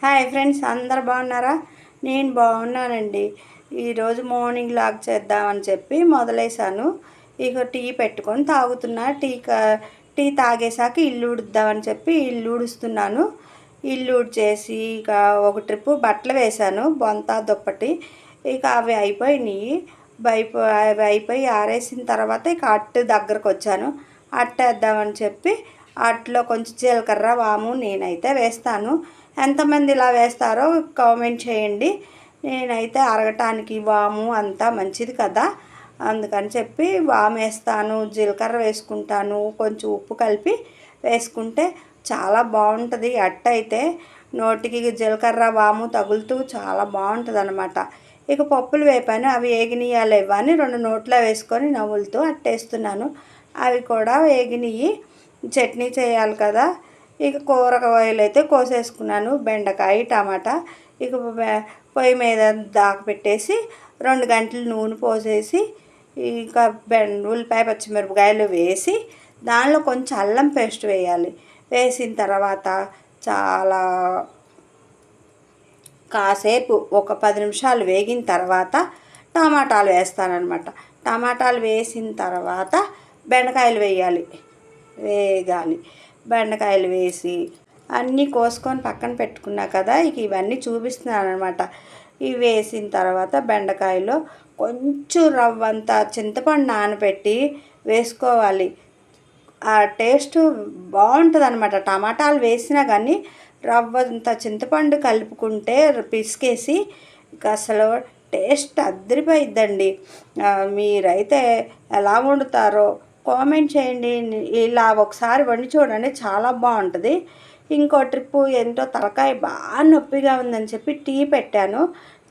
Hi friends అందరు బాగున్నారా? నేను బాగున్నానండి. ఈరోజు మార్నింగ్ లాగ్ చేద్దామని చెప్పి మొదలేసాను ఇక టీ పెట్టుకొని తాగుతున్నా. టీ టీ తాగేసాక ఇల్లు ఉడుద్దామని చెప్పి ఇల్లు ఉడుస్తున్నాను. ఇల్లు ఉడిచేసి ఇక ఒక ట్రిప్ బట్టలు వేశాను బొంత దుప్పటి. ఇక అవి అయిపోయినాయి. అయిపో అవి అయిపోయి ఆరేసిన తర్వాత ఇక అట్టు దగ్గరకు వచ్చాను. అట్టేద్దామని చెప్పి అట్లో కొంచెం జీలకర్ర వాము నేనైతే వేస్తాను. ఎంతమంది ఇలా వేస్తారో కామెంట్ చేయండి. నేనైతే అరగటానికి వాము అంతా మంచిది కదా. అందుకని చెప్పి వాము వేస్తాను జీలకర్ర వేసుకుంటాను కొంచెం ఉప్పు కలిపి వేసుకుంటే చాలా బాగుంటుంది. అట్ట అయితే నోటికి జీలకర్ర వాము తగులుతూ చాలా బాగుంటుంది అనమాట ఇక పప్పులు వేపాను అవి ఏగినీయాలు ఇవ్వని రెండు నోట్లో వేసుకొని నవ్వులుతూ అట్టేస్తున్నాను. అవి కూడా వేగినవి చట్నీ చేయాలి కదా. ఇక కూరగాయలు అయితే కోసేసుకున్నాను. బెండకాయ టమాటా ఇక పొయ్యి మీద దాక పెట్టేసి రెండు గంటలు నూనె పోసేసి ఇంకా బెండ ఉల్లిపాయ పచ్చిమిరపకాయలు వేసి దానిలో కొంచెం అల్లం పేస్ట్ వేయాలి. వేసిన తర్వాత చాలా కాసేపు ఒక పది నిమిషాలు వేగిన తర్వాత టమాటాలు వేస్తానమాట టమాటాలు వేసిన తర్వాత బెండకాయలు వేయాలి. వేగాలి. బెండకాయలు వేసి అన్నీ కోసుకొని పక్కన పెట్టుకున్నా కదా ఇక ఇవన్నీ చూపిస్తున్నాను అనమాట ఇవి వేసిన తర్వాత బెండకాయలో కొంచెం రవ్వంత చింతపండు నానబెట్టి వేసుకోవాలి. ఆ టేస్ట్ బాగుంటుంది అనమాట టమాటాలు వేసినా కానీ రవ్వంత చింతపండు కలుపుకుంటే పిసికేసి అసలు టేస్ట్ అద్దరిపోయిద్దండి మీరైతే ఎలా వండుతారో కామెంట్ చేయండి. ఇలా ఒకసారి వండి చూడండి. చాలా బాగుంటుంది. ఇంకో ట్రిప్పు ఎంతో తలకాయ బాగా నొప్పిగా ఉందని చెప్పి టీ పెట్టాను.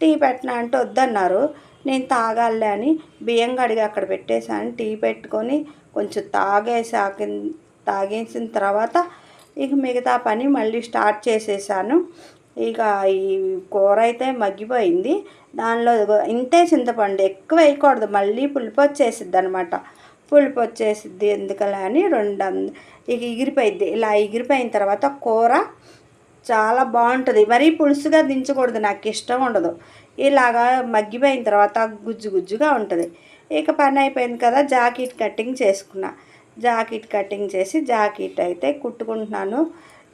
టీ పెట్టినా అంటే వద్దన్నారు. నేను తాగాలి అని బియ్యం కడిగి అక్కడ పెట్టేశాను. టీ పెట్టుకొని కొంచెం తాగేసాకి తాగేసిన తర్వాత ఇక మిగతా పని మళ్ళీ స్టార్ట్ చేసేసాను. ఇక ఈ కూర అయితే మగ్గిపోయింది. దానిలో ఇంతే చింతపండు. ఎక్కువ వేయకూడదు. మళ్ళీ పులిపొచ్చేసిద్ది అనమాట పులుపు వచ్చేసిద్ది ఎందుకలా అని రెండు ఇక ఎగిరిపోయిద్ది. ఇలా ఎగిరిపోయిన తర్వాత కూర చాలా బాగుంటుంది. మరీ పులుసుగా దించకూడదు. నాకు ఇష్టం ఉండదు. ఇలాగా మగ్గిపోయిన తర్వాత గుజ్జు గుజ్జుగా ఉంటుంది. ఇక పని అయిపోయింది కదా జాకెట్ కటింగ్ చేసుకున్నా. జాకెట్ కటింగ్ చేసి జాకెట్ అయితే కుట్టుకుంటున్నాను.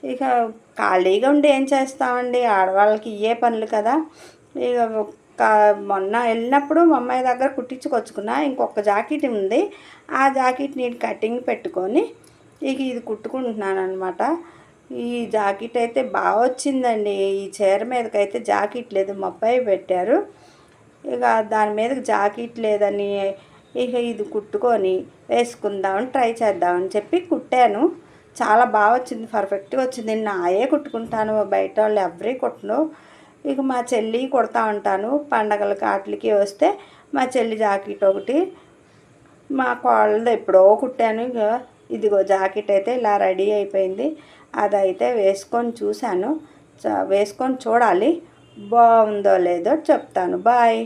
ఇక ఖాళీగా ఉండి ఏం చేస్తామండి? ఆడవాళ్ళకి ఇవే పనులు కదా. ఇక మొన్న వెళ్ళినప్పుడు మా అమ్మాయి దగ్గర కుట్టించుకొచ్చుకున్నా ఇంకొక జాకెట్ ఉంది. ఆ జాకెట్ నేను కటింగ్ పెట్టుకొని ఇక ఇది కుట్టుకుంటున్నాను అనమాట ఈ జాకెట్ అయితే బాగా వచ్చిందండి. ఈ చీర మీదకైతే జాకెట్ లేదు మా అబ్బాయి పెట్టారు. ఇక దాని మీదకి జాకెట్ లేదని ఇక ఇది కుట్టుకొని వేసుకుందామని ట్రై చేద్దామని చెప్పి కుట్టాను. చాలా బాగా వచ్చింది పర్ఫెక్ట్గా వచ్చింది. నాయే కుట్టుకుంటాను బయట వాళ్ళు ఎవరి కుట్టను. ఇక మా చెల్లి కుడతా ఉంటాను. పండగలకి వాటికి వస్తే మా చెల్లి జాకెట్ ఒకటి మా కోళ్ళది ఎప్పుడో కుట్టాను. ఇక ఇదిగో జాకెట్ అయితే ఇలా రెడీ అయిపోయింది. అదైతే వేసుకొని చూశాను. వేసుకొని చూడాలి. బాగుందో లేదో చెప్తాను. బాయ్.